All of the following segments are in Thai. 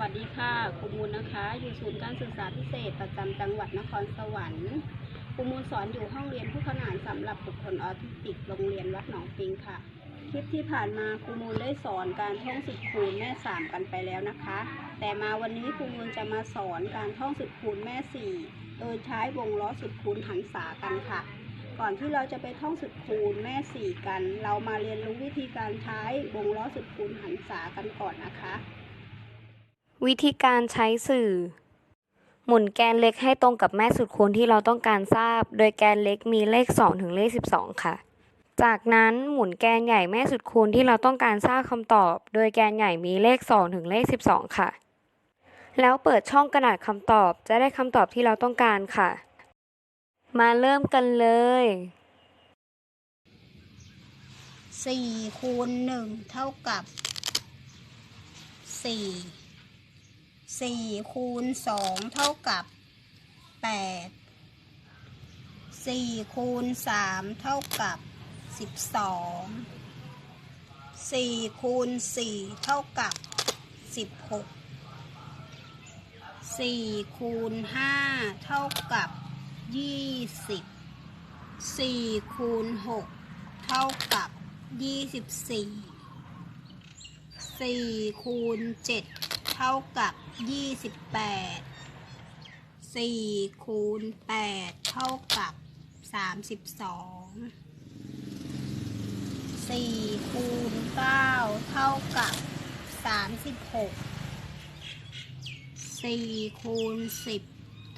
วัสดีค่ะครูมูลนะคะ อยู่ศูนย์การศึกษาพิเศษประจำจังหวัดนครสวรรค์ครูมูลสอนอยู่ห้องเรียนผู้ขนานสำหรับบุคคลออทิสติกโรงเรียนวัดหนองปิงค่ะ คลิปที่ผ่านมาครูมูลได้สอนการท่องสุดคูณแม่สามกันไปแล้วนะคะ แต่มาวันนี้ครูมูลจะมาสอนการท่องสุดคูณแม่สี่โดยใช้วงล้อสุดคูณหันษากันค่ะ ก่อนที่เราจะไปท่องสุดคูณแม่สี่กัน เรามาเรียนรู้วิธีการใช้วงล้อสุดคูณหันษากันก่อนนะคะ วิธีการใช้สื่อ หมุนแกนเล็กให้ตรงกับแม่สุดคูณที่เราต้องการทราบ โดยแกนเล็กมีเลข 2 ถึงเลข 12 ค่ะ จากนั้นหมุนแกนใหญ่แม่สุดคูณที่เราต้องการทราบคำตอบ โดยแกนใหญ่มีเลข 2 ถึงเลข 12 ค่ะ แล้วเปิดช่องกระดาษคำตอบจะได้คำตอบที่เราต้องการค่ะ มาเริ่มกันเลยสี่คูณหนึ่งเท่ากับสี่ สี่คูณสองเท่ากับแปดสี่คูณสามเท่ากับสิบสองสี่คูณสี่เท่ากับสิบหกสี่คูณห้าเท่ากับยี่สิบสี่คูณหกเท่ากับยี่สิบสี่สี่คูณเจ็ด ท่ากับยี่สิบแปดสี่คูณแปดเท่ากับสามสิบสองสี่คูณเก้าเท่ากับสามสิบหกสี่คูณสิบ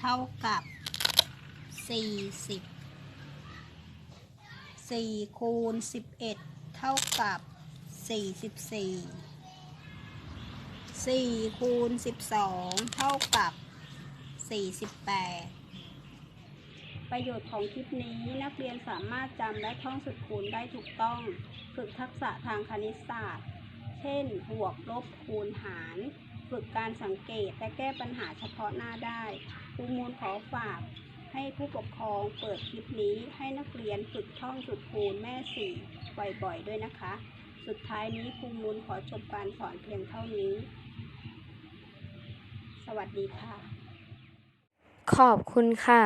เท่ากับสี่สิบสี่คูณสิบเอ็ดเท่ากับสี่สิบสี่ สี่คูณสิบสองเท่ากับสี่สิบแปดประโยชน์ของคลิปนี้นักเรียนสามารถจำและท่องสุดคูณได้ถูกต้อง ฝึกทักษะทางคณิตศาสตร์ เช่น บวกลบคูณหาร ฝึกการสังเกตและแก้ปัญหาเฉพาะหน้าได้ครูมูลขอฝากให้ผู้ปกครองเปิดคลิปนี้ให้นักเรียนฝึกท่องสุดคูณแม่สี่บ่อยๆ ด้วยนะคะ สุดท้ายนี้ครูมูลขอจบการสอนเพียงเท่านี้ สวัสดีค่ะ ขอบคุณค่ะ